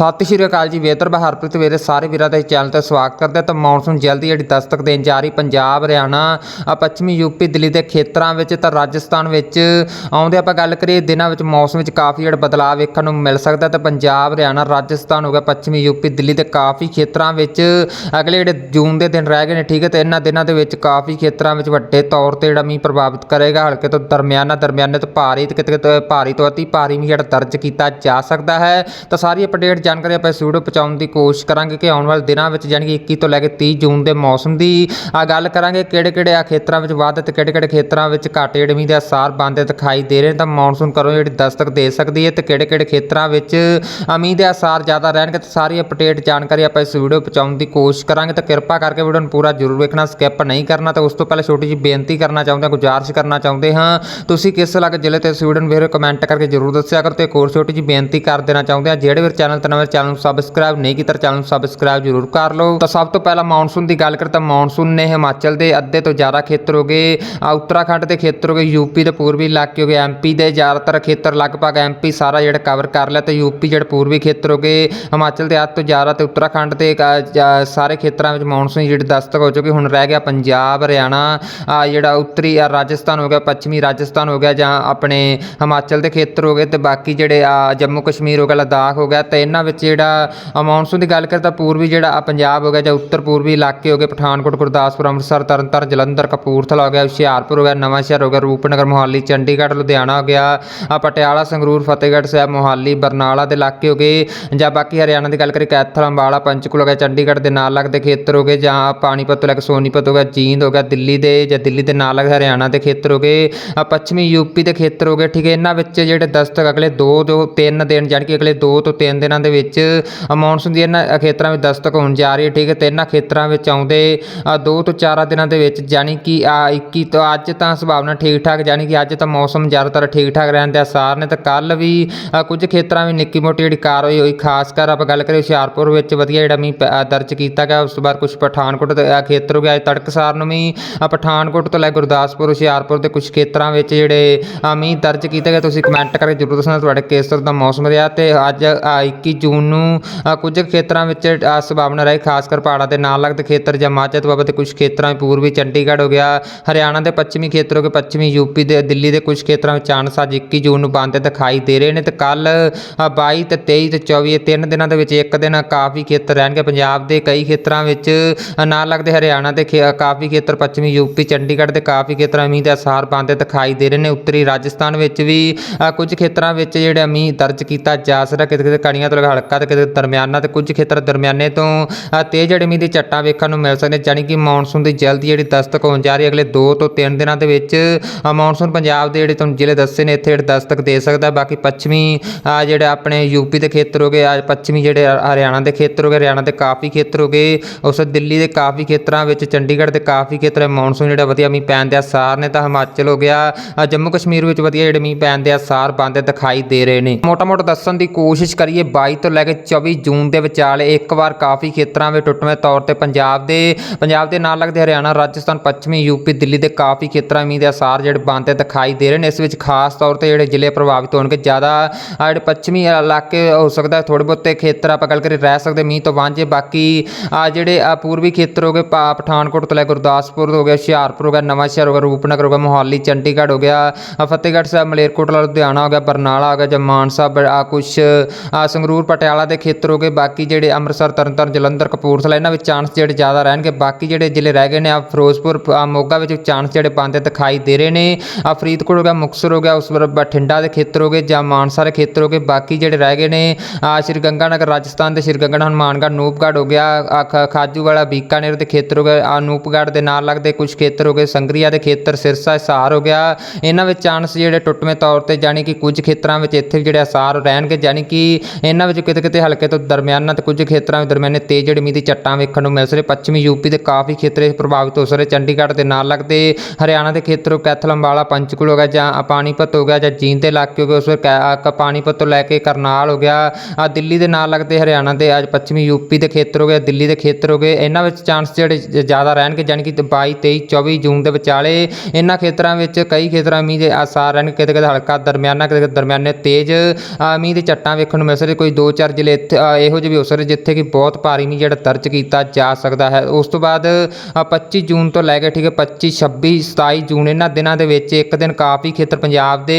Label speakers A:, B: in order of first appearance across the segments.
A: ਸਤਿ ਸ਼੍ਰੀ ਅਕਾਲ ਜੀ, ਵੇਤਰ ਬਹਾਰਪ੍ਰੀਤ ਵੀਰੇ, ਸਾਰੇ ਵੀਰਾਂ ਦਾ ਚੈਨਲ ਤੇ ਸਵਾਗਤ ਕਰਦੇ ਤਾਂ ਮੌਨਸੂਨ ਜਲਦੀ ਜਿਹੜੀ ਦਸਤਕ ਦੇਣ ਜਾ ਰਹੀ ਪੰਜਾਬ, ਹਰਿਆਣਾ ਆ ਪੱਛਮੀ ਯੂਪੀ, ਦਿੱਲੀ ਦੇ ਖੇਤਰਾਂ ਵਿੱਚ ਤਾਂ ਰਾਜਸਥਾਨ ਵਿੱਚ ਆਉਂਦੇ ਆਪਾਂ ਗੱਲ ਕਰੀਏ ਦਿਨਾਂ ਵਿੱਚ ਮੌਸਮ ਵਿੱਚ ਕਾਫੀ ਜਿਹੜਾ ਬਦਲਾਅ ਵੇਖਣ ਨੂੰ ਮਿਲ ਸਕਦਾ ਤਾਂ ਪੰਜਾਬ, ਹਰਿਆਣਾ, ਰਾਜਸਥਾਨ ਹੋ ਗਿਆ, ਪੱਛਮੀ ਯੂਪੀ, ਦਿੱਲੀ ਦੇ ਕਾਫੀ ਖੇਤਰਾਂ ਵਿੱਚ ਅਗਲੇ ਜਿਹੜੇ ਜੂਨ ਦੇ ਦਿਨ ਰਹਿ ਗਏ ਨੇ, ਠੀਕ ਹੈ, ਤੇ ਇਹਨਾਂ ਦਿਨਾਂ ਦੇ ਵਿੱਚ ਕਾਫੀ ਖੇਤਰਾਂ ਵਿੱਚ ਵੱਡੇ ਤੌਰ ਤੇ ਜਿਹੜਾ ਮੀਂਹ ਪ੍ਰਭਾਵਿਤ ਕਰੇਗਾ। ਹਲਕੇ ਤੋਂ ਦਰਮਿਆਨਾ ਦਰਮਿਆਨੇ ਤੋਂ ਭਾਰੀ ਤੇ ਕਿਤੇ ਕਿਤੇ ਭਾਰੀ ਤੋਂ ਅਤੀ ਭਾਰੀ ਮੀਂਹ ਜਿਹੜਾ ਦਰਜ ਕੀਤਾ ਜਾ ਸਕਦਾ ਹੈ। ਤਾਂ ਸਾਰੀ ਅਪਡੇਟ ਜਾਣਕਾਰੀ ਆਪਾਂ ਇਸ ਵੀਡੀਓ ਪਹੁੰਚਾਉਣ ਦੀ ਕੋਸ਼ਿਸ਼ ਕਰਾਂਗੇ ਕਿ ਆਉਣ ਵਾਲੇ ਦਿਨਾਂ ਵਿੱਚ ਯਾਨੀ ਕਿ 21 ਤੋਂ ਲੈ ਕੇ 30 ਜੂਨ ਦੇ ਮੌਸਮ ਦੀ ਆ ਗੱਲ ਕਰਾਂਗੇ ਕਿਹੜੇ ਕਿਹੜੇ ਆ ਖੇਤਰਾਂ ਵਿੱਚ ਵੱਧ ਤੇ ਕਿਹੜੇ ਕਿਹੜੇ ਖੇਤਰਾਂ ਵਿੱਚ ਘੱਟ। ਜਿਹੜੇ ਦੇ ਅਸਾਰ ਬੰਦੇ ਦਿਖਾਈ ਦੇ ਰਹੇ ਨੇ ਤਾਂ ਮੌਨਸੂਨ ਕਰੋ ਜਿਹੜੀ ਦਸਤਕ ਦੇ ਸਕਦੀ ਹੈ ਤੇ ਕਿਹੜੇ ਕਿਹੜੇ ਖੇਤਰਾਂ ਵਿੱਚ ਆ ਦੇ ਅਸਾਰ ਜ਼ਿਆਦਾ ਰਹਿਣਗੇ ਤੇ ਸਾਰੀ ਅਪਡੇਟ ਜਾਣਕਾਰੀ ਆਪਾਂ ਇਸ ਵੀਡੀਓ ਪਹੁੰਚਾਉਣ ਦੀ ਕੋਸ਼ਿਸ਼ ਕਰਾਂਗੇ ਤਾਂ ਕਿਰਪਾ ਕਰਕੇ ਵੀਡੀਓ ਨੂੰ ਪੂਰਾ ਜ਼ਰੂਰ ਵੇਖਣਾ ਸਕਿਪ ਨਹੀਂ ਕਰਨਾ ਤਾਂ ਉਸ ਤੋਂ ਪਹਿਲਾਂ ਛੋਟੀ ਜਿਹੀ ਬੇਨਤੀ ਕਰਨਾ ਚਾਹੁੰਦੇ ਹਾਂ, ਗੁਜ਼ਾਰਿਸ਼ ਕਰਨਾ ਚਾਹੁੰਦੇ ਹਾਂ। ਤੁਸੀਂ ਕਿਸ ਇਲਾਕੇ ਜ਼ਿਲ੍ਹੇ ਤੇ ਇਸ ਵੀਡੀਓ ਨੂੰ ਵੇਖੋ ਕਮੈਂਟ ਕਰਕੇ ਜ਼ਰੂਰ ਦੱਸਿਆ ਕਰੋ ਤੇ ਇੱਕ ਹੋਰ ਛੋਟੀ ਜਿਹੀ ਬੇਨਤੀ ਕਰ ਦੇਣਾ ਚਾਹੁੰਦੇ ਹਾਂ, ਜਿਹੜੇ ਵੀ ਚੈਨਲ ਤੇ ਨਵੇਂ ਚੈਨਲ ਨੂੰ ਸਬਸਕ੍ਰਾਈਬ ਨਹੀਂ ਕੀਤਾ ਚੈਨਲ ਨੂੰ ਸਬਸਕ੍ਰਾਈਬ ਜ਼ਰੂਰ ਕਰ ਲਓ। ਤਾਂ ਸਭ ਤੋਂ ਪਹਿਲਾਂ ਮੌਨਸੂਨ ਦੀ ਗੱਲ ਕਰਾਂ ਤਾਂ ਮੌਨਸੂਨ ਨੇ ਹਿਮਾਚਲ ਦੇ ਅੱਧੇ ਤੋਂ ਜ਼ਿਆਦਾ ਖੇਤਰ ਹੋ ਗਏ। ਉੱਤਰਾਖੰਡ ਦੇ ਖੇਤਰ ਹੋ ਗਏ ਯੂਪੀ ਦੇ ਪੂਰਬੀ ਇਲਾਕੇ ਹੋ ਗਏ ਐਮਪੀ ਦੇ ਜ਼ਿਆਦਾਤਰ ਖੇਤਰ ਲਗਭਗ ਐਮਪੀ ਸਾਰਾ ਜਿਹੜਾ ਕਵਰ ਕਰ ਲਿਆ ਤੇ ਯੂਪੀ ਜਿਹੜੇ ਪੂਰਬੀ ਖੇਤਰ ਹੋ ਗਏ। ਹਿਮਾਚਲ ਦੇ ਅੱਧ ਤੋਂ ਜ਼ਿਆਦਾ ਤੇ ਉੱਤਰਾਖੰਡ ਦੇ ਕ- ਸਾਰੇ ਖੇਤਰਾਂ ਵਿੱਚ ਮੌਨਸੂਨ ਜਿਹੜੀ ਦਸਤਕ ਹੋ ਚੁੱਕੀ। ਹੁਣ ਰਹਿ ਗਿਆ ਪੰਜਾਬ, ਹਰਿਆਣਾ ਜਿਹੜਾ ਉੱਤਰੀ ਰਾਜਸਥਾਨ ਹੋ ਗਿਆ, ਪੱਛਮੀ ਰਾਜਸਥਾਨ ਹੋ ਗਿਆ ਜਾਂ ਆਪਣੇ ਹਿਮਾਚਲ ਦੇ ਖੇਤਰ ਹੋ ਗਏ ਤੇ ਬਾਕੀ ਜਿਹੜੇ ਜੰਮੂ ਕਸ਼ਮੀਰ ਹੋ ਗਿਆ, ਲਦਾਖ ਹੋ ਗਿਆ ਤੇ ਇਹਨਾਂ ਵਿੱਚ ਜਿਹੜਾ ਆ ਮੌਨਸੂਨ ਦੀ ਗੱਲ ਕਰੀਏ ਤਾਂ ਪੂਰਬੀ ਜਿਹੜਾ ਪੰਜਾਬ ਹੋ ਗਿਆ ਜਾਂ ਉੱਤਰ ਪੂਰਬੀ ਇਲਾਕੇ ਹੋ ਗਏ, ਪਠਾਨਕੋਟ, ਗੁਰਦਾਸਪੁਰ, ਅੰਮ੍ਰਿਤਸਰ, ਤਰਨਤਾਰਨ, ਜਲੰਧਰ, ਕਪੂਰਥਲਾ ਹੋ ਗਿਆ, ਹੁਸ਼ਿਆਰਪੁਰ ਹੋ ਗਿਆ ਨਵਾਂਸ਼ਹਿਰ ਹੋ ਗਿਆ, ਰੂਪਨਗਰ, ਮੋਹਾਲੀ, ਚੰਡੀਗੜ੍ਹ, ਲੁਧਿਆਣਾ ਹੋ ਗਿਆ ਪਟਿਆਲਾ, ਸੰਗਰੂਰ, ਫਤਿਹਗੜ੍ਹ ਸਾਹਿਬ, ਮੋਹਾਲੀ, ਬਰਨਾਲਾ ਦੇ ਇਲਾਕੇ ਹੋ ਗਏ ਜਾਂ ਬਾਕੀ ਹਰਿਆਣਾ ਦੀ ਗੱਲ ਕਰੀਏ, ਕੈਥਲ, ਅੰਬਾਲਾ, ਪੰਚਕੂਲਾ ਹੋ ਗਿਆ, ਚੰਡੀਗੜ੍ਹ ਦੇ ਨਾਲ ਲੱਗਦੇ ਖੇਤਰ ਹੋ ਗਏ ਜਾਂ ਪਾਣੀਪਤ ਤੋਂ ਲੈ ਕੇ ਸੋਨੀਪਤ ਹੋ ਗਿਆ, ਜੀਂਦ ਹੋ ਗਿਆ, ਦਿੱਲੀ ਦੇ ਜਾਂ ਦਿੱਲੀ ਦੇ ਨਾਲ ਲੱਗਦੇ ਹਰਿਆਣਾ ਦੇ ਖੇਤਰ ਹੋ ਗਏ ਆ ਪੱਛਮੀ ਯੂਪੀ ਦੇ ਖੇਤਰ ਹੋ ਗਏ, ਠੀਕ ਹੈ, ਇਹਨਾਂ ਵਿੱਚ ਜਿਹੜੇ ਦਸਤਕ ਅਗਲੇ 2 ਤੋਂ 3 ਦਿਨ, ਜਾਣੀ ਕਿ ਅਗਲੇ 2 ਤੋਂ 3 ਦਿਨਾਂ ਦੇ ਵਿੱਚ ਮੌਨਸੂਨ ਦੀ ਇਹਨਾਂ ਖੇਤਰਾਂ ਵਿੱਚ ਦਸਤਕ ਹੋਣ ਜਾ ਰਹੀ ਹੈ ਠੀਕ ਹੈ ਤੇ ਇਹਨਾਂ ਖੇਤਰਾਂ ਵਿੱਚ ਆਉਂਦੇ 2 ਤੋਂ 4 ਦਿਨਾਂ ਦੇ ਵਿੱਚ ਜਾਣੀ ਕਿ ਆ 21 ਤੋਂ ਅੱਜ ਤਾਂ ਸੰਭਾਵਨਾ ਠੀਕ ਠਾਕ ਜਾਣੀ ਕਿ ਅੱਜ ਤਾਂ ਮੌਸਮ ਜ਼ਿਆਦਾਤਰ ਠੀਕ ਠਾਕ ਰਹਿਣ ਦੇ ਆਸਾਰ ਨੇ ਤੇ ਕੱਲ ਵੀ ਕੁਝ ਖੇਤਰਾਂ ਵਿੱਚ ਨਿੱਕੀ ਮੋਟੀ ਜਿਹੜੀ ਕਾਰਵਾਈ ਹੋਈ ਖਾਸ ਕਰ ਆਪਾਂ ਗੱਲ ਕਰੀਏ ਹੁਸ਼ਿਆਰਪੁਰ ਵਿੱਚ ਵਧੀਆ ਜਿਹੜਾ ਮੀਂਹ ਪ- ਦਰਜ ਕੀਤਾ ਗਿਆ ਉਸ ਤੋਂ ਬਾਅਦ ਕੁਝ ਪਠਾਨਕੋਟ ਦੇ ਖੇਤਰ ਹੋ ਗਿਆ ਤੜਕਸਾਰ ਨੂੰ ਵੀ ਪਠਾਨਕੋਟ ਤੋਂ ਲੈ ਕੇ ਗੁਰਦਾਸਪੁਰ ਹੁਸ਼ਿਆਰਪੁਰ ਦੇ ਕੁਝ ਖੇਤਰਾਂ ਵਿੱਚ ਜਿਹੜੇ ਮੀਂਹ ਦਰਜ ਕੀਤੇ ਗਏ ਤੁਸੀਂ ਕਮੈਂਟ ਕਰਕੇ ਜ਼ਰੂਰ ਦੱਸਣਾ ਤੁਹਾਡੇ ਕੇਸਰ ਦਾ ਮੌਸਮ ਰਿਹਾ ਤੇ ਅੱਜ ਆ, 21 ਜੂਨ ਨੂੰ ਕੁਝ ਖੇਤਰਾਂ ਵਿੱਚ ਸੰਭਾਵਨਾ ਰਹੀ, ਖਾਸ ਕਰ ਪਹਾੜਾਂ ਦੇ ਨਾਲ ਲੱਗਦੇ ਖੇਤਰ ਜਾਂ ਮਾਝਾ ਤੋਂ ਬਾਅਦ ਕੁਝ ਖੇਤਰਾਂ ਵਿੱਚ, ਪੂਰਬੀ ਚੰਡੀਗੜ੍ਹ ਹੋ ਗਿਆ, ਹਰਿਆਣਾ ਦੇ ਪੱਛਮੀ ਖੇਤਰ ਹੋ ਗਏ, ਪੱਛਮੀ ਯੂਪੀ ਦੇ, ਦਿੱਲੀ ਦੇ ਕੁਝ ਖੇਤਰਾਂ ਵਿੱਚ ਚਾਂਸ ਅੱਜ 21 ਜੂਨ ਨੂੰ ਬੰਦ ਦਿਖਾਈ ਦੇ ਰਹੇ ਨੇ ਤੇ ਕੱਲ 22 ਤੇ 23 ਤੇ 24 ਤਿੰਨ ਦਿਨਾਂ ਦੇ ਵਿੱਚ ਇੱਕ ਦਿਨ ਕਾਫੀ ਖੇਤਰ ਰਹਿਣਗੇ। ਪੰਜਾਬ ਦੇ ਕਈ ਖੇਤਰਾਂ ਵਿੱਚ ਨਾਲ ਲੱਗਦੇ ਹਰਿਆਣਾ ਦੇ ਖੇ- ਕਾਫੀ ਖੇਤਰ, ਪੱਛਮੀ ਯੂਪੀ ਚੰਡੀਗੜ੍ਹ ਦੇ ਕਾਫੀ ਖੇਤਰਾਂ ਮੀਂਹ ਦੇ ਅਸਾਰ ਬੰਦੇ ਦਿਖਾਈ ਦੇ ਰਹੇ ਨੇ। ਉੱਤਰੀ ਰਾਜਸਥਾਨ ਵਿੱਚ ਵੀ ਕੁਝ ਖੇਤਰਾਂ ਵਿੱਚ ਜਿਹੜੇ ਮੀਂਹ ਦਰਜ ਕੀਤਾ ਜਾ ਸਕਦਾ ਕਿਤੇ ਕਿਤੇ ਕਣੀਆਂ ਤੋਂ ਲੈ ਹਲਕਾ ਤੇ ਕਿਤੇ ਦਰਮਿਆਨਾ ਤੇ ਕੁਝ ਖੇਤਰ ਦਰਮਿਆਨੇ ਤੋਂ ਤੇਜ਼ ਅੜਮੀ ਦੀ ਝੱਟਾਂ ਵੇਖਣ ਨੂੰ ਮਿਲ ਸਕਦੀਆਂ ਜਾਣੀ ਕਿ ਮੌਨਸੂਨ ਦੀ ਜਲਦੀ ਜਿਹੜੀ ਦਸਤਕ ਹੋਣ ਜਾ ਰਹੀ ਹੈ, ਅਗਲੇ 2 ਤੋਂ 3 ਦਿਨਾਂ ਦੇ ਵਿੱਚ ਮੌਨਸੂਨ ਪੰਜਾਬ ਦੇ ਜਿਹੜੇ ਤੁਹਾਨੂੰ ਜ਼ਿਲ੍ਹੇ ਦੱਸੇ ਨੇ, ਇੱਥੇ ਜਿਹੜੇ ਦਸਤਕ ਦੇ ਸਕਦਾ ਬਾਕੀ ਪੱਛਮੀ ਜਿਹੜੇ ਆਪਣੇ ਯੂਪੀ ਦੇ ਖੇਤਰ ਹੋ ਗਏ, ਆ ਪੱਛਮੀ ਜਿਹੜੇ ਹਰਿਆਣਾ ਦੇ ਖੇਤਰ ਹੋ ਗਏ, ਹਰਿਆਣਾ ਦੇ ਕਾਫੀ ਖੇਤਰ ਹੋ ਗਏ, ਉਸ ਦਿੱਲੀ ਦੇ ਕਾਫੀ ਖੇਤਰਾਂ ਵਿੱਚ, ਚੰਡੀਗੜ੍ਹ ਦੇ ਕਾਫੀ ਖੇਤਰ ਮੌਨਸੂਨ ਜਿਹੜਾ ਵਧੀਆ ਮੀਂਹ ਪੈਣ ਦੇ ਆਸਾਰ ਨੇ ਤਾਂ ਹਿਮਾਚਲ ਹੋ ਗਿਆ ਜੰਮੂ ਕਸ਼ਮੀਰ ਵਿੱਚ ਵਧੀਆ ਜਿਹੜੇ ਮੀਂਹ ਪੈਣ ਦੇ ਆਸਾਰ ਬੰਦੇ ਦਿਖਾਈ ਦੇ ਰਹੇ ਨੇ। ਮੋਟਾ ਮੋਟਾ ਦੱਸਣ ਦੀ ਕੋਸ਼ਿਸ਼ ਕਰੀਏ 22 ਤੋਂ ਲੈ ਕੇ 24 ਜੂਨ ਦੇ ਵਿਚਾਲੇ ਇੱਕ ਵਾਰ ਕਾਫੀ ਖੇਤਰਾਂ ਵਿੱਚ ਟੁੱਟਵੇਂ ਤੌਰ ਤੇ ਪੰਜਾਬ ਦੇ ਪੰਜਾਬ ਦੇ ਨਾਲ ਲੱਗਦੇ ਹਰਿਆਣਾ, ਰਾਜਸਥਾਨ, ਪੱਛਮੀ ਯੂਪੀ ਦਿੱਲੀ ਦੇ ਕਾਫੀ ਖੇਤਰਾਂ ਮੀਂਹ ਦੇ ਆਸਾਰ ਜਿਹੜੇ ਬੰਦੇ ਦਿਖਾਈ ਦੇ ਰਹੇ ਨੇ। ਇਸ ਵਿੱਚ ਖਾਸ ਤੌਰ ਤੇ ਜਿਹੜੇ ਜ਼ਿਲ੍ਹੇ ਪ੍ਰਭਾਵਿਤ ਹੋਣਗੇ, ਜ਼ਿਆਦਾ ਜਿਹੜੇ ਪੱਛਮੀ ਇਲਾਕੇ ਹੋ ਸਕਦਾ ਥੋੜੇ ਬਹੁਤੇ ਖੇਤਰ ਆਪਾਂ ਗੱਲ ਕਰੀ ਰਹਿ ਸਕਦੇ ਮੀਂਹ ਤੋਂ ਵਾਂਝੇ। ਬਾਕੀ ਆ ਜਿਹੜੇ ਪੂਰਬੀ ਖੇਤਰ ਹੋ ਗਏ, ਪਾ- ਪਠਾਨਕੋਟ ਤੋਂ ਲੈ ਕੇ ਗੁਰਦਾਸਪੁਰ ਹੋ ਗਿਆ, ਹੁਸ਼ਿਆਰਪੁਰ ਹੋ ਗਿਆ ਨਵਾਂਸ਼ਹਿਰ ਹੋ ਗਿਆ, ਰੂਪਨਗਰ ਹੋ ਗਿਆ, ਮੋਹਾਲੀ, ਚੰਡੀਗੜ੍ਹ ਹੋ ਗਿਆ ਫਤਿਹਗੜ੍ਹ ਸਾਹਿਬ, ਮਲੇਰਕੋਟਲਾ, ਲੁਧਿਆਣਾ ਹੋ ਗਿਆ, ਬਰਨਾਲਾ ਹੋ ਗਿਆ, ਜਾਂ ਮਾਨਸਾ ਬ- ਆ ਕੁਛ ਸੰਗਰੂਰ ਪਟਿਆਲਾ ਦੇ ਖੇਤਰ ਹੋ ਗਏ। ਬਾਕੀ ਜਿਹੜੇ ਅੰਮ੍ਰਿਤਸਰ, ਤਰਨਤਾਰਨ, ਜਲੰਧਰ, ਕਪੂਰਥਲਾ, ਇਹਨਾਂ ਵਿੱਚ ਚਾਂਸ ਜਿਹੜੇ ਜ਼ਿਆਦਾ ਰਹਿਣਗੇ। ਬਾਕੀ ਜਿਹੜੇ ਜ਼ਿਲ੍ਹੇ ਰਹਿ ਗਏ ਨੇ, ਆ ਫਿਰੋਜ਼ਪੁਰ ਮੋਗਾ ਵਿੱਚ ਚਾਂਸ ਜਿਹੜੇ ਪਾਉਂਦੇ ਦਿਖਾਈ ਦੇ ਰਹੇ ਨੇ। ਆ ਫਰੀਦਕੋਟ ਹੋ ਗਿਆ, ਮੁਕਤਸਰ ਹੋ ਗਿਆ, ਉਸ ਵਾਰ ਬਠਿੰਡਾ ਦੇ ਖੇਤਰ ਹੋ ਗਏ ਜਾਂ ਮਾਨਸਾ ਦੇ ਖੇਤਰ ਹੋ ਗਏ। ਬਾਕੀ ਜਿਹੜੇ ਰਹਿ ਗਏ ਨੇ, ਆ ਸ਼੍ਰੀ ਗੰਗਾਨਗਰ, ਰਾਜਸਥਾਨ ਦੇ ਸ਼੍ਰੀ ਗੰਗਾਨਗਰ ਹਨੂਮਾਨਗੜ੍ਹ ਨੂਪਗੜ੍ਹ ਹੋ ਗਿਆ। ਆ ਖ- ਖਾਜੂਵਾਲਾ, ਬੀਕਾਨੇਰ ਦੇ ਖੇਤਰ ਹੋ ਗਿਆ ਆ ਨੂਪਗੜ੍ਹ ਦੇ ਨਾਲ ਲੱਗਦੇ ਕੁਝ ਖੇਤਰ ਹੋ ਗਏ। ਸੰਗਰੀਆ ਦੇ ਖੇਤਰ, ਸਿਰਸਾ ਸਾਰ ਹੋ ਗਿਆ। ਇਹਨਾਂ ਵਿੱਚ ਚਾਂਸ ਜਿਹੜੇ ਟੁੱਟਵੇਂ ਤੌਰ ਤੇ ਜਾਣੀ ਕਿ ਕੁਝ ਖੇਤਰਾਂ ਵਿੱਚ ਇੱਥੇ ਵੀ ਜਿਹੜੇ ਅਸਾਰ ਰਹਿਣਗੇ, ਜਾਣੀ ਕਿ ਇਹਨਾਂ ਵਿੱਚ ਕਿਤੇ ਕਿਤੇ ਹਲਕੇ ਤੋਂ ਦਰਮਿਆਨਾ ਤੇ ਕੁਝ ਖੇਤਰਾਂ ਵਿੱਚ ਦਰਮਿਆਨੇ ਤੇਜ਼ ਜਿਹੜੀ ਮੀਂਹ ਦੀ ਚੱਟਾਂ ਵੇਖਣ ਨੂੰ ਮਿਲ ਸਕਦੇ ਪੱਛਮੀ ਯੂਪੀ ਦੇ ਕਾਫੀ ਖੇਤਰ ਪ੍ਰਭਾਵਿਤ ਹੋ ਸਕਦੇ। ਚੰਡੀਗੜ੍ਹ ਦੇ ਨਾਲ ਲੱਗਦੇ ਹਰਿਆਣਾ ਦੇ ਖੇਤਰ ਕੈਥਲ, ਅੰਬਾਲਾ, ਪੰਚਕੂਲ ਹੋ ਗਿਆ ਜਾਂ ਆ ਪਾਣੀਪਤ ਹੋ ਗਿਆ ਜਾਂ ਜੀਂਦ ਦੇ ਇਲਾਕੇ ਹੋ ਗਏ, ਉਸ ਵਿੱਚ ਪਾਣੀਪਤ ਤੋਂ ਲੈ ਕੇ ਕਰਨਾਲ ਹੋ ਗਿਆ। ਆ ਦਿੱਲੀ ਦੇ ਨਾਲ ਲੱਗਦੇ ਹਰਿਆਣਾ ਦੇ ਅੱਜ ਪੱਛਮੀ ਯੂਪੀ ਦੇ ਖੇਤਰ ਹੋ ਗਏ, ਦਿੱਲੀ ਦੇ ਖੇਤਰ ਹੋ ਗਏ। ਇਹਨਾਂ ਵਿੱਚ ਚਾਂਸ ਜਿਹੜੇ ਜ਼ਿਆਦਾ ਰਹਿਣਗੇ, ਜਾਣੀ ਕਿ 22 23 24 ਜੂਨ ਦੇ ਵਿਚਾਲੇ ਇਹਨਾਂ ਖੇਤਰਾਂ ਵਿੱਚ ਕਈ ਖੇਤਰਾਂ ਮੀਂਹ ਦੇ ਆਸਾਰ ਰਹਿਣ ਕਿਤੇ ਕਿਤੇ ਹਲਕਾ ਦਰਮਿਆਨਾ, ਕਿਤੇ ਕਿਤੇ ਦਰਮਿਆਨੇ ਤੇਜ਼ ਮੀਂਹ ਦੀ ਚੱਟਾਂ ਵੇਖਣ ਨੂੰ ਮਿਲ ਸਕਦੇ ਕੋਈ 2 ਦੋ ਚਾਰ ਜ਼ਿਲ੍ਹੇ ਇੱਥੇ ਇਹੋ ਜਿਹੇ ਵੀ ਹੋ ਸਕਦੇ ਜਿੱਥੇ ਕਿ ਬਹੁਤ ਭਾਰੀ ਮੀਂਹ ਜਿਹੜਾ ਦਰਜ ਕੀਤਾ ਜਾ ਸਕਦਾ ਹੈ। ਉਸ ਤੋਂ ਬਾਅਦ ਅ, 25 ਜੂਨ ਤੋਂ ਲੈ ਕੇ ਠੀਕ ਹੈ 25 26 27 ਜੂਨ ਇਹਨਾਂ ਦਿਨਾਂ ਦੇ ਵਿੱਚ ਇੱਕ ਦਿਨ ਕਾਫੀ ਖੇਤਰ ਪੰਜਾਬ ਦੇ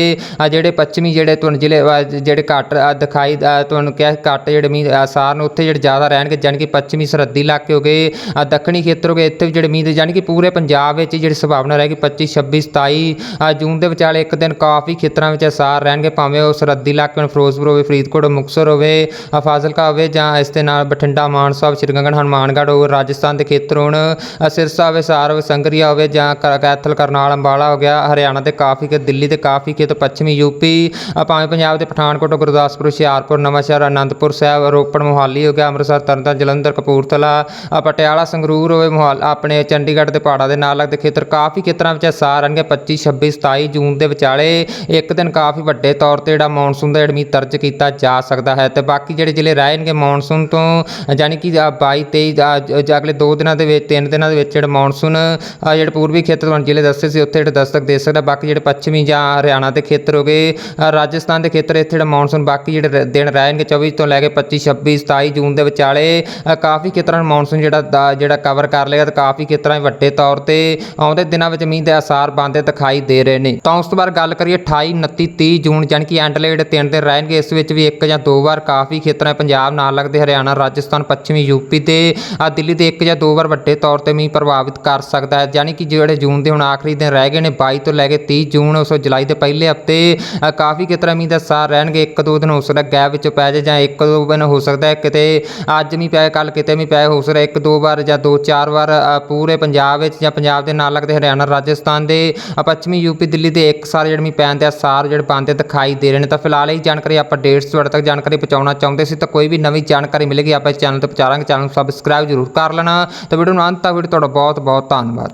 A: ਜਿਹੜੇ ਪੱਛਮੀ ਜਿਹੜੇ ਤੁਹਾਨੂੰ ਜ਼ਿਲ੍ਹੇ ਜਿਹੜੇ ਘੱਟ ਦਿਖਾਈ ਤੁਹਾਨੂੰ ਕਿਹਾ ਘੱਟ ਜਿਹੜੇ ਮੀਂਹ ਆਸਾਰ ਨੇ ਉੱਥੇ ਜਿਹੜੇ ਜ਼ਿਆਦਾ ਰਹਿਣਗੇ ਜਾਣੀ ਕਿ ਪੱਛਮੀ ਸਰਹੱਦੀ ਇਲਾਕੇ ਹੋ ਗਏ ਦੱਖਣੀ ਖੇਤਰ ਹੋ ਗਏ ਇੱਥੇ ਵੀ ਜਿਹੜੇ ਮੀਂਹ ਦੇ ਜਾਣੀ ਕਿ ਪੂਰੇ ਪੰਜਾਬ ਵਿੱਚ ਹੀ ਜਿਹੜੀ ਸੰਭਾਵਨਾ ਰਹੇਗੀ 25 26 27 ਅ, ਜੂਨ ਦੇ ਵਿਚਾਲੇ ਇੱਕ ਦਿਨ ਕਾਫੀ ਖੇਤਰਾਂ ਵਿੱਚ ਆਸਾਰ ਰਹਿਣਗੇ ਭਾਵੇਂ ਉਹ ਸਰਹੱਦੀ ਇਲਾਕੇ ਹੋਣ ਫਿਰੋਜ਼ਪੁਰ ਹੋਵੇ ਫਰੀਦਕੋਟ ਮੁਕਤਸਰ ਹੋਵੇ ਅ, ਫਾਜ਼ਿਲਕਾ ਹੋਵੇ ਜਾਂ ਇਸ ਦੇ ਨਾਲ ਬਠਿੰਡਾ ਮਾਨਸਾ ਹੋਵੇ ਸ਼੍ਰੀ ਗੰਗਨ ਹਨੂੰਮਾਨਗੜ੍ਹ ਹੋਵੇ ਰਾਜਸਥਾਨ ਦੇ ਖੇਤਰ ਸਿਰਸਾ ਹੋਵੇ ਸਾਰ ਸੰਗਰੀਆ ਹੋਵੇ ਜਾਂ ਕੈਥਲ ਕਰਨਾਲ ਅੰਬਾਲਾ ਹੋ ਗਿਆ ਹਰਿਆਣਾ ਦੇ ਕਾਫੀ ਕੇ ਦਿੱਲੀ ਦੇ ਕਾਫੀ ਖੇਤਰ ਪੱਛਮੀ ਯੂਪੀ ਅ, ਭਾਵੇਂ ਪੰਜਾਬ ਦੇ ਪਠਾਨਕੋਟ ਗੁਰਦਾਸਪੁਰ ਹੁਸ਼ਿਆਰਪੁਰ ਨਵਾਂਸ਼ਹਿਰ ਅਨੰਦਪੁਰ ਸਾਹਿਬ ਰੋਪੜ ਮੋਹਾਲੀ ਹੋ ਗਿਆ ਅੰਮ੍ਰਿਤਸਰ ਤਰਨਤਾਰਨ ਜਲੰਧਰ ਕਪੂਰਥਲਾ ਪਟਿਆਲਾ ਸੰਗਰੂਰ ਹੋਵੇ ਮੋਹਾਲ ਆਪਣੇ ਚੰਡੀਗੜ੍ਹ ਦੇ ਪਹਾੜਾਂ ਦੇ ਨਾਲ ਲੱਗਦੇ ਖੇਤਰ ਕਾਫੀ ਖੇਤਰਾਂ ਵਿੱਚ ਸਾਰ ਰਹਿਣਗੇ 25 26 27 ਜੂਨ ਦੇ ਵਿਚਾਲੇ ਇੱਕ ਦਿਨ ਕਾਫੀ ਵੱਡੇ ਤੌਰ ਤੇ ਜਿਹੜਾ ਮੌਨਸੂਨ ਦਾ ਐਡਮੀ ਮੀਂਹ ਦਰਜ ਕੀਤਾ ਜਾ ਸਕਦਾ ਹੈ ਤੇ ਬਾਕੀ ਜਿਹੜੇ ਜ਼ਿਲ੍ਹੇ ਰਹਿਣਗੇ ਮੌਨਸੂਨ ਤੋਂ ਯਾਨੀ ਕਿ ਅ, 22 23 ਅਗਲੇ 2 ਦਿਨਾਂ ਦੇ ਵਿੱਚ 3 ਦਿਨਾਂ ਦੇ ਵਿੱਚ ਜਿਹੜਾ ਮੌਨਸੂਨ ਜਿਹੜੇ ਪੂਰਬੀ ਖੇਤਰ ਤੁਹਾਨੂੰ ਜ਼ਿਲ੍ਹੇ ਦੱਸੇ ਸੀ ਉੱਥੇ ਜਿਹੜਾ ਦਸਤਕ ਦੇ ਸਕਦਾ ਬਾਕੀ ਜਿਹੜੇ ਪੱਛਮੀ ਜਾਂ ਹਰਿਆਣਾ ਦੇ ਖੇਤਰ ਹੋ ਗਏ ਰਾਜਸਥਾਨ ਦੇ ਖੇਤਰ ਇੱਥੇ ਜਿਹੜਾ ਮੌਨਸੂਨ ਬਾਕੀ ਜਿਹੜੇ ਰ- ਦਿਨ ਰਹਿਣਗੇ 24 ਤੋਂ ਲੈ ਕੇ 25 26 27 ਜੂਨ ਦੇ ਵਿਚਾਲੇ ਕਾਫੀ ਖੇਤਰਾਂ ਨੂੰ ਮੌਨਸੂਨ ਜਿਹੜਾ ਦਾ- ਜਿਹੜਾ ਕਵਰ ਕਰ ਲਏਗਾ ਤੇ ਕਾਫੀ ਖੇਤਰਾਂ ਵਿੱਚ ਵੱਡੇ ਤੌਰ ਤੇ ਆਉਂਦੇ ਦਿਨਾਂ ਵਿੱਚ ਮੀਂਹ ਦੇ ਆਸਾਰ ਬਣਦੇ ਦਿਖਾਈ ਦੇ ਰਹੇ ਨੇ। ਤਾਂ ਉਸ ਤੋਂ ਬਾਅਦ ਗੱਲ ਕਰੀਏ 28 29 30 ਜੂਨ ਯਾਨੀ ਕਿ ਐਂਡਲੇ ਜਿਹੜੇ ਤਿੰਨ ਦਿਨ ਰਹਿਣਗੇ ਇਸ ਵਿੱਚ ਵੀ ਇੱਕ ਜਾਂ ਦੋ ਵਾਰ ਕਾਫੀ ਖੇਤਰਾਂ ਪੰਜਾਬ ਨਾਲ ਲੱਗਦੇ ਹਰਿਆਣਾ ਰਾਜਸਥਾਨ ਪੱਛਮੀ ਯੂਪੀ ਤੇ ਆ ਦਿੱਲੀ ਦੇ ਇੱਕ ਜਾਂ ਦੋ ਵਾਰ ਵੱਡੇ ਤੌਰ ਤੇ ਮੀਂਹ ਪ੍ਰਭਾਵਿਤ ਕਰ ਸਕਦਾ ਹੈ। ਯਾਨੀ ਕਿ ਜਿਹੜੇ ਜੂਨ ਦੇ ਹੁਣ ਆਖਰੀ ਦਿਨ ਰਹਿ ਗਏ ਨੇ 22 ਤੋਂ ਲੈ ਕੇ 30 ਜੂਨ ਉਸ ਜੁਲਾਈ ਦੇ ਪਹਿਲੇ ਹਫ਼ਤੇ ਕਾਫੀ ਖੇਤਰਾਂ ਮੀਂਹ ਦਾ ਸਾਰ ਰਹਿਣਗੇ। ਇੱਕ ਦੋ ਦਿਨ ਹੋ ਸਕਦਾ ਗੈਪ ਵਿੱਚ ਪੈ ਜਾਏ ਜਾਂ ਇੱਕ ਦੋ ਦਿਨ ਹੋ ਸਕਦਾ ਹੈ। ਕਿਤੇ ਅੱਜ ਮੀਂਹ ਪਏ ਕੱਲ ਕਿਤੇ ਮੀਂਹ ਪਏ ਹੋ ਸਕਦਾ ਇੱਕ ਦੋ ਵਾਰ ਜਾਂ ਦੋ ਚਾਰ ਵਾਰ ਪੂਰੇ ਪੰਜਾਬ ਵਿੱਚ ਜਾਂ ਪੰਜਾਬ ਦੇ ਨਾਲ ਲੱਗਦੇ ਹਰਿਆਣਾ ਰਾਜਸਥਾਨ ਦੇ ਅ, ਪੱਛਮੀ ਯੂਪੀ ਦਿੱਲੀ ਦੇ ਇੱਕ ਸਾਰ ਜਿਹੜੇ ਮੀਂਹ ਪੈਣ ਦੇ ਸਾਰ ਜਿਹੜੇ ਬਣਦੇ ਦਿਖਾਈ ਦੇ ਰਹੇ ਨੇ। ਤਾਂ ਫਿਲਹਾਲ ਇਹ ਜਾਣਕਾਰੀ ਆਪਾਂ ਡੇਟਸ ਤੁਹਾਡੇ ਤੱਕ ਜਾਣਕਾਰੀ ਪਹੁੰਚਾਉਣਾ ਆਉਣਾ ਚਾਹੁੰਦੇ ਸੀ ਤਾਂ ਕੋਈ ਵੀ ਨਵੀਂ ਜਾਣਕਾਰੀ ਮਿਲੇਗੀ, ਆਪਾਂ ਇਸ ਚੈਨਲ ਤੇ ਪਹੁੰਚਾਵਾਂਗੇ। ਚੈਨਲ ਨੂੰ ਸਬਸਕ੍ਰਾਈਬ ਜ਼ਰੂਰ ਕਰ ਲੈਣਾ। ਤਾਂ ਵੀਡੀਓ ਨੂੰ ਅੰਤ ਤੱਕ ਵੀਡੀਓ ਤੁਹਾਡਾ ਬਹੁਤ ਬਹੁਤ ਧੰਨਵਾਦ।